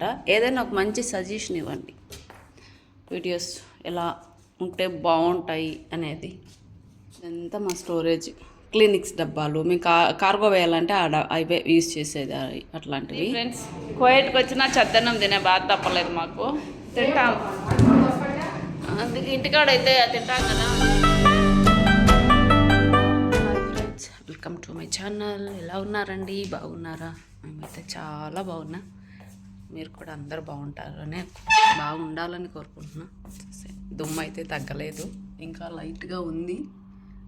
అనమాట. ఏదైనా ఒక మంచి సజెషన్ ఇవ్వండి. వీడియోస్ ఎలా ఉంటే బాగుంటాయి అనేది. ఇదంతా మా స్టోరేజ్ క్లినిక్స్ డబ్బాలు. మేము కా కార్గో వేయాలంటే ఆడ అవే యూజ్ చేసేది అట్లాంటివి. ఫ్రెండ్స్ కోయట్కి వచ్చినా చద్దన్నం తినే బాధ తప్పలేదు మాకు. తింటాం. అందుకే ఇంటికాడైతే తింటాం కదా. Friends welcome to my channel ఎలా ఉన్నారండి? బాగున్నారా? మేమైతే చాలా బాగున్నా. మీరు కూడా అందరు బాగుంటారనే బాగుండాలని కోరుకుంటున్నా. దుమ్ము అయితే తగ్గలేదు. ఇంకా లైట్గా ఉంది.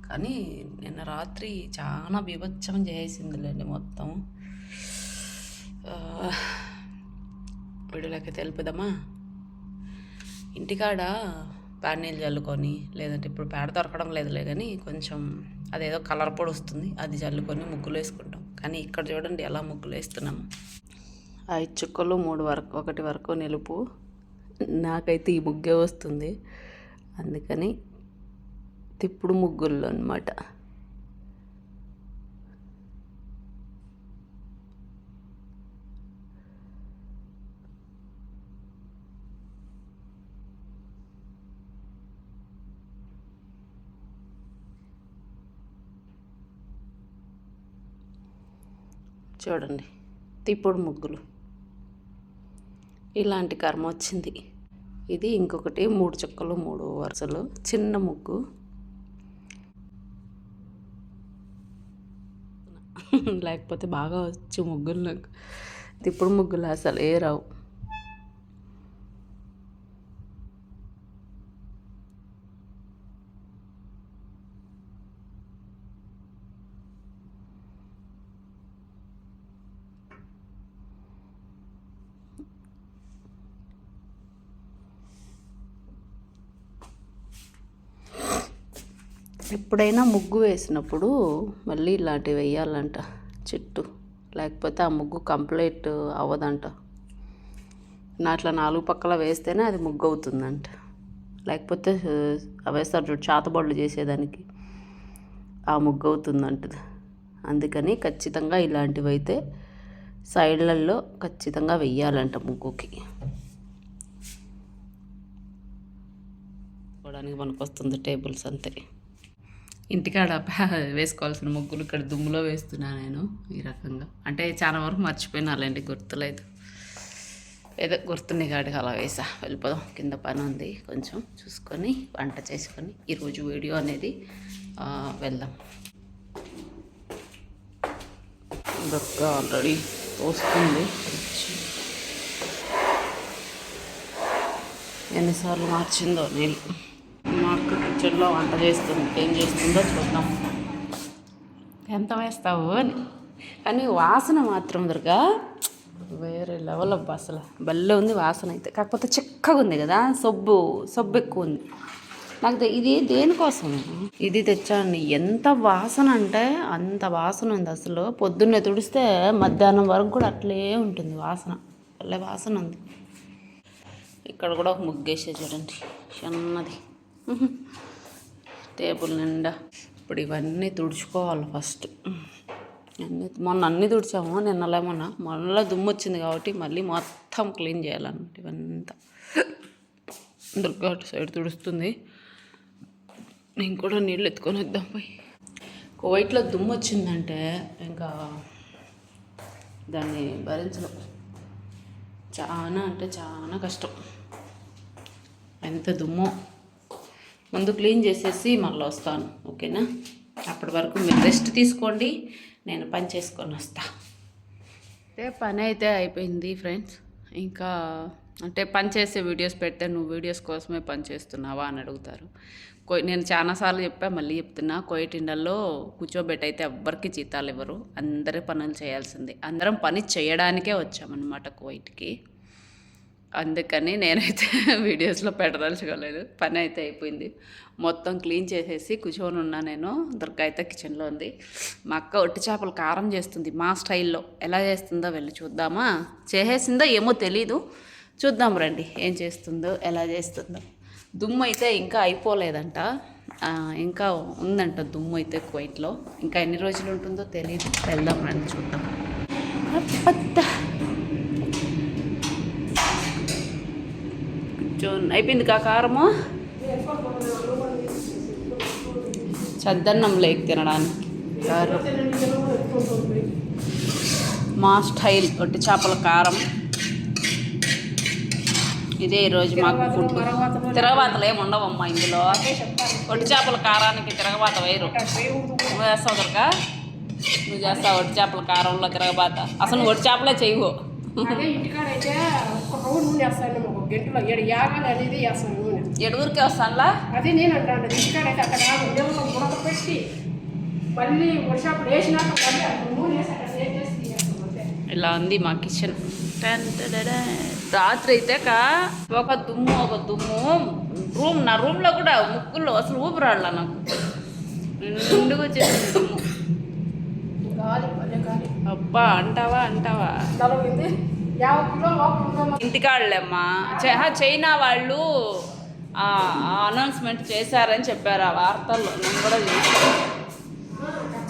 కానీ నిన్న రాత్రి చాలా బీభత్సం చేసిందిలేండి మొత్తం. వీడియోలోకి తెలుపుదామా ఇంటికాడ పేడ నీళ్ళు చల్లుకొని లేదంటే ఇప్పుడు పేడ దొరకడం లేదులే కానీ కొంచెం అదేదో కలర్ పొడి వస్తుంది అది చల్లుకొని ముగ్గులు వేసుకుంటాం కానీ ఇక్కడ చూడండి ఎలా ముగ్గులు వేస్తున్నాము ఐదు చుక్కలు మూడు వరకు ఒకటి వరకు నిలుపు. నాకైతే ఈ ముగ్గే వస్తుంది. అందుకని తిప్పుడు ముగ్గుల్లో అనమాట చూడండి. తిప్పుడు ముగ్గులు. ఇలాంటి కర్మ వచ్చింది. ఇది ఇంకొకటి మూడు చుక్కలు మూడు వరుసలు. చిన్న ముగ్గు. లేకపోతే బాగా వచ్చు ముగ్గులు నాకు. తిప్పుడు ముగ్గులు అసలు ఏ రావు. ఎప్పుడైనా ముగ్గు వేసినప్పుడు మళ్ళీ ఇలాంటివి వేయాలంట చెట్టు. లేకపోతే ఆ ముగ్గు కంప్లీట్ అవ్వదంట. నా అట్లా నాలుగు పక్కల వేస్తేనే అది ముగ్గు అవుతుందంట. లేకపోతే వేస్తారు చూడు చాతబడులు చేసేదానికి ఆ ముగ్గు అవుతుందంట అందుకని ఖచ్చితంగా ఇలాంటివి అయితే సైడ్లలో ఖచ్చితంగా వెయ్యాలంట ముగ్గుకి. చూడడానికి మనకు వస్తుంది టేబుల్స్ అంతే. ఇంటికాడ వేసుకోవాల్సిన ముగ్గులు ఇక్కడ దుమ్ములో వేస్తున్నా నేను ఈ రకంగా. అంటే చాలా వరకు మర్చిపోయినాలండి గుర్తులేదు ఏదో గుర్తుని కాడికి అలా వేసా. వెళ్ళిపోదాం. కింద పని ఉంది. కొంచెం చూసుకొని వంట చేసుకొని ఈరోజు వీడియో అనేది వెళ్దాం. దొక్క ఆల్రెడీ పోస్తుంది ఎన్నిసార్లు మార్చిందో నీళ్ళు. కిచెన్లో వంట చేస్తుంది. ఏం చేస్తుందో చూద్దాం. ఎంత వేస్తావు అని. కానీ వాసన మాత్రం దుర్గా వేరే లెవెల్ అబ్బా అసలు. భలే ఉంది వాసన అయితే. కాకపోతే చిక్కగా ఉంది కదా సబ్బు సబ్బు ఎక్కువ ఉంది. నాకు ఇది దేనికోసం? ఇది తెచ్చాను ఎంత వాసన అంటే అంత వాసన ఉంది అసలు. పొద్దున్నే తుడిస్తే మధ్యాహ్నం వరకు కూడా అట్లే ఉంటుంది వాసన. భలే వాసన ఉంది. ఇక్కడ కూడా ఒక ముగ్గేసే చూడండి చిన్నది టేబుల్ నిండా. ఇప్పుడు ఇవన్నీ తుడుచుకోవాలి ఫస్ట్. అన్నీ మొన్న అన్నీ తుడిచాము నిన్నలే మొన్న. మళ్ళీ దుమ్ము వచ్చింది కాబట్టి మళ్ళీ మొత్తం క్లీన్ చేయాలన్నమాట ఇవంతా. దుర్గా సైడ్ తుడుస్తుంది. నేను కూడా నీళ్ళు ఎత్తుకొని వద్దాం పోయి. కువైట్లో దుమ్ము వచ్చిందంటే ఇంకా దాన్ని భరించడం చాలా అంటే చాలా కష్టం. ఎంత దుమ్మో? ముందు క్లీన్ చేసేసి మళ్ళీ వస్తాను ఓకేనా? అప్పటి వరకు మీరు రెస్ట్ తీసుకోండి నేను పని చేసుకొని వస్తా. అంటే పని అయితే అయిపోయింది ఫ్రెండ్స్. ఇంకా అంటే పని చేసే వీడియోస్ పెడితే నువ్వు వీడియోస్ కోసమే పని చేస్తున్నావా అని అడుగుతారు. కొ నేను చాలాసార్లు చెప్పా మళ్ళీ చెప్తున్నా కోయిటిండల్లో కూర్చోబెట్టి అయితే ఎవ్వరికి జీతాలు ఇవ్వరు. అందరి పనులు చేయాల్సిందే. అందరం పని చేయడానికే వచ్చామన్నమాట కోయిట్కి. అందుకని నేనైతే వీడియోస్లో పెట్టదలుచుకోలేదు. పని అయితే అయిపోయింది. మొత్తం క్లీన్ చేసేసి కూర్చొని ఉన్నా నేను. దుర్గ అయితే కిచెన్లో ఉంది. మా అక్క ఒట్టి చేపలు కారం చేస్తుంది మా స్టైల్లో. ఎలా చేస్తుందో వెళ్ళి చూద్దామా? చేసేసిందో ఏమో తెలీదు. చూద్దాం రండి. ఏం చేస్తుందో ఎలా చేస్తుందో. దుమ్ము అయితే ఇంకా అయిపోలేదంట. ఇంకా ఉందంట దుమ్ము అయితే కువైట్లో. ఇంకా ఎన్ని రోజులు ఉంటుందో తెలియదు వెళ్దాం రండి చూద్దాం అబ్బద్దా కొంచెం అయిపోయింది కా కారము? చద్దన్నం లేక్ తినడానికి. కారం. మా స్టైల్ ఒట్టి చేపల కారం. ఇదే ఈరోజు మాకు ఫుడ్. తిరగబాతలు ఏమి ఉండవమ్మా ఇందులో. ఒట్టి చేపల కారానికి తిరగబాత వేరు. నువ్వు చేస్తావు దొరక నువ్వు చేస్తావు ఒట్టి చేపల కారంలో తిరగబాత? అసలు నువ్వు ఒట్టి చేపలే చేయవు. గంటలో ఏడు యాగాలు అనేది వేస్తాను నూనె ఎడుగురికి వస్తానులా? అదే నేను అంటాను. ఇంటికాడైతే అక్కడ దేవుళ్ళ గుడక పెట్టి మళ్ళీ వర్షాపు వేసినాక మళ్ళీ అక్కడ నూనె వేసి అక్కడ ఏం చేసి ఇలా ఉంది మా కిచెన్. రాత్రి అయితే కా ఒక దుమ్ము ఒక దుమ్ము. రూమ్ నా రూమ్లో కూడా ముక్కుల్లో అసలు ఊపిరాడలా నాకు. నిండుగా వచ్చేసింది దుమ్ము. అబ్బా అంటావా అంటావా? ఇంటికాళ్ళమ్మా. చైనా వాళ్ళు అనౌన్స్మెంట్ చేశారని చెప్పారు ఆ వార్తల్లో. నేను కూడా చూసాను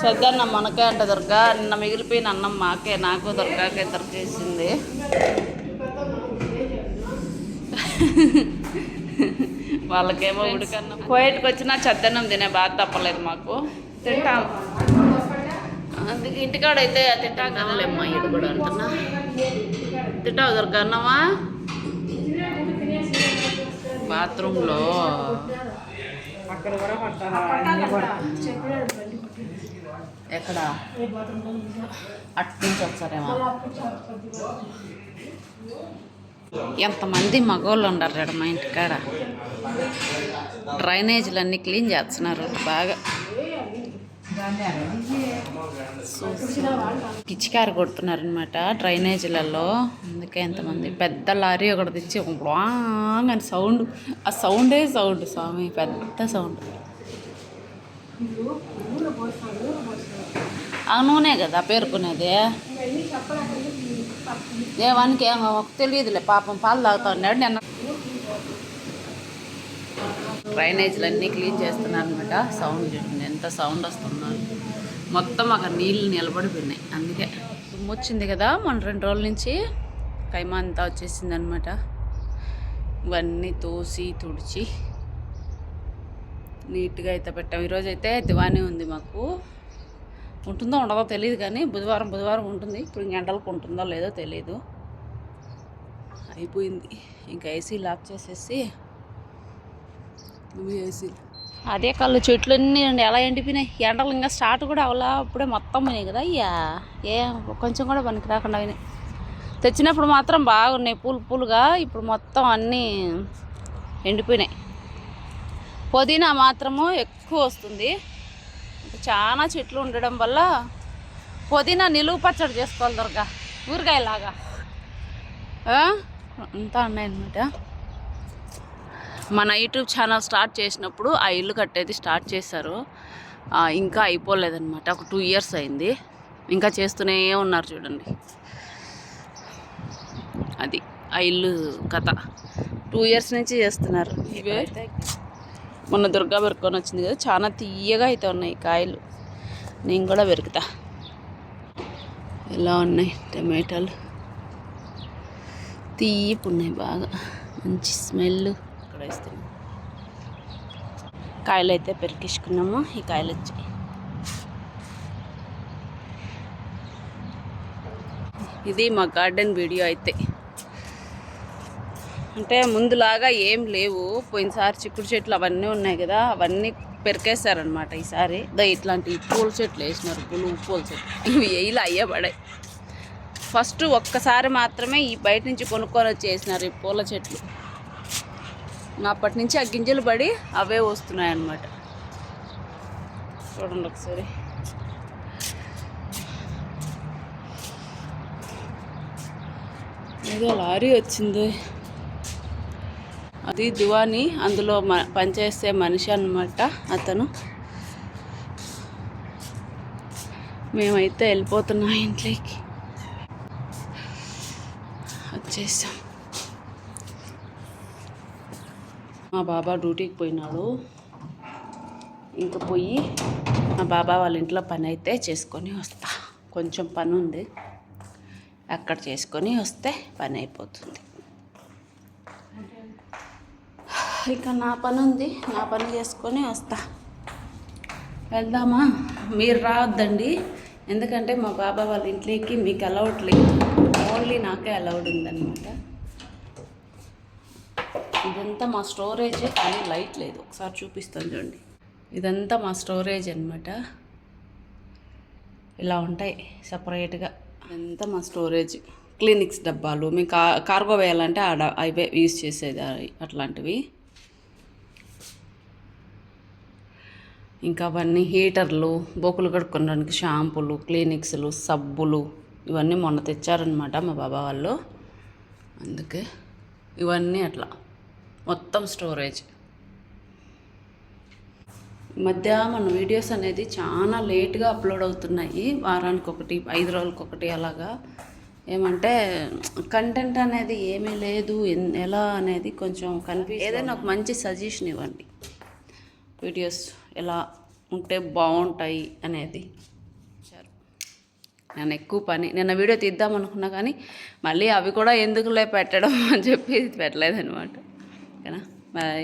చద్దన్నం మనకే అంట దొరక నిన్న మిగిలిపోయిన అన్నం మాకే. నాకు దొరకాకే దొరికేసింది వాళ్ళకేమో ఉడికన్నా. కోయట్కి వచ్చినా చద్దన్నం తినే బాధ తప్పలేదు మాకు. తింటాం. అందుకే ఇంటికాడైతే తిట్టా కదలేమ్మా ఇది కూడా అంటున్నా. తింటావు దొరక అన్నమా బాత్రూంలో. ఎక్కడ? అట్టించొచ్చారేమో ఎంతమంది మగవాళ్ళు ఉండరు ఇక్కడ మా ఇంటికాడ. డ్రైనేజీలన్నీ క్లీన్ చేస్తున్నారు బాగా. పిచ్చికారు కొడుతున్నారనమాట డ్రైనేజీలలో. అందుకే ఎంతమంది పెద్ద లారీ ఒకటి తెచ్చి వాంగ్ అని సౌండ్ ఆ సౌండే సౌండ్ స్వామి పెద్ద సౌండ్ ఆ నూనె కదా పేర్కొనేది? వానికి తెలియదులే పాపం పాలు తాగుతా ఉన్నాడు నిన్న. డ్రైనేజీలు అన్నీ క్లీన్ చేస్తున్నారు అనమాట సౌండ్ చూడండి. ఎంత సౌండ్ వస్తుందో? మొత్తం అక్కడ నీళ్ళు నిలబడిపోయినాయి అందుకే. దుమ్ము వచ్చింది కదా మన రెండు రోజుల నుంచి కైమా అంతా వచ్చేసింది అనమాట ఇవన్నీ తోసి తుడిచి నీట్గా అయితే పెట్టాం. ఈరోజు అయితే దివానీ ఉంది మాకు. ఉంటుందో ఉండదో తెలియదు కానీ బుధవారం బుధవారం ఉంటుంది. ఇప్పుడు గంటలకు ఉంటుందో లేదో తెలియదు అయిపోయింది. ఇంకా ఏసీ లాక్ చేసేసి ఏసీ అదే కళ్ళు చెట్లన్నీ ఎలా ఎండిపోయినాయి? ఎండలు ఇంకా స్టార్ట్ కూడా అవలా. అప్పుడే మొత్తం పోయినాయి కదా. అయ్యా ఏ కొంచెం కూడా పనికి రాకుండా పోయినాయి. తెచ్చినప్పుడు మాత్రం బాగున్నాయి. పూలు పూలుగా ఇప్పుడు మొత్తం అన్నీ ఎండిపోయినాయి. పుదీనా మాత్రము ఎక్కువ వస్తుంది. చాలా చెట్లు ఉండడం వల్ల పుదీనా నిలువు పచ్చడి చేసుకోవాలి దొరక ఊరగాయలాగా. అంతా ఉన్నాయన్నమాట మన యూట్యూబ్ ఛానల్ స్టార్ట్ చేసినప్పుడు ఆ ఇల్లు కట్టేది స్టార్ట్ చేశారు. ఇంకా అయిపోలేదన్నమాట. ఒక టూ ఇయర్స్ అయింది. ఇంకా చేస్తూనే ఉన్నారు చూడండి. అది ఆ ఇల్లు కథ. టూ ఇయర్స్ నుంచి చేస్తున్నారు. ఇవే మొన్న దుర్గా పెరుక్కొని వచ్చింది కదా చాలా తీయగా అయితే ఉన్నాయి కాయలు. నేను కూడా పెరుకుతా ఎలా ఉన్నాయి టమాటాలు? తీయపు ఉన్నాయి బాగా. మంచి స్మెల్ వేస్తున్నాం కాయలు అయితే పెరికించుకున్నాము ఈ కాయలు వచ్చాయి ఇది మా గార్డెన్ వీడియో అయితే. అంటే ముందులాగా ఏం లేవు. పోయినసారి చిక్కుడు చెట్లు అవన్నీ ఉన్నాయి కదా అవన్నీ పెరికేశారనమాట ఈసారి. దా ఇట్లాంటి పూల చెట్లు వేసినారు పూలు పూల చెట్లు. ఇవి వేయలు అయ్యే పడాయి ఫస్ట్ ఒక్కసారి మాత్రమే ఈ బయట నుంచి కొనుక్కొని వచ్చి వేసినారు ఈ పూల చెట్లు. అప్పటి నుంచి ఆ గింజలు పడి అవే వస్తున్నాయి అన్నమాట చూడండి ఒకసారి. ఏదో లారీ వచ్చింది. అది దివాని అందులో మ పనిచేసే మనిషి అనమాట అతను. మేమైతే వెళ్ళిపోతున్నాం ఇంట్లోకి. వచ్చేసాం. మా బాబా డ్యూటీకి పోయినాడు. ఇంకా పోయి మా బాబా వాళ్ళ ఇంట్లో పని అయితే చేసుకొని వస్తా. కొంచెం పని ఉంది. అక్కడ చేసుకొని వస్తే పని అయిపోతుంది. ఇక నా పని ఉంది. నా పని చేసుకొని వస్తా. వెళ్దామా? మీరు రావద్దండి. ఎందుకంటే మా బాబా వాళ్ళ ఇంట్లోకి మీకు అలౌడ్ లేదు. ఓన్లీ నాకే అలౌడ్ ఉందన్నమాట. ఇదంతా మా స్టోరేజ్ కానీ లైట్ లేదు. ఒకసారి చూపిస్తాను చూడండి. ఇదంతా మా స్టోరేజ్ అనమాట ఇలా ఉంటాయి సపరేట్గా. ఇదంతా మా స్టోరేజ్. క్లినిక్స్ డబ్బాలు. మేము కా కార్గో వేయాలంటే ఆడ అవే యూజ్ చేసేది అట్లాంటివి. ఇంకా అవన్నీ హీటర్లు బొక్కులు కడుక్కోవడానికి షాంపూలు క్లినిక్స్లు సబ్బులు ఇవన్నీ మొన్న తెచ్చారనమాట మా బాబా వాళ్ళు. అందుకే ఇవన్నీ అట్లా. మొత్తం స్టోరేజ్. మధ్య మన వీడియోస్ అనేది చాలా లేట్గా అప్లోడ్ అవుతున్నాయి. వారానికి ఒకటి ఐదు రోజులకి ఒకటి అలాగా. ఏమంటే కంటెంట్ అనేది ఏమీ లేదు. ఎలా అనేది కొంచెం కన్ఫ్యూజ్ ఏదైనా ఒక మంచి సజెషన్ ఇవ్వండి. వీడియోస్ ఎలా ఉంటే బాగుంటాయి అనేది. నేను ఎక్కువ పని నిన్న వీడియో తీద్దాం అనుకున్నా కానీ మళ్ళీ అవి కూడా ఎందుకులే పెట్టడం అని చెప్పి กันนะบาย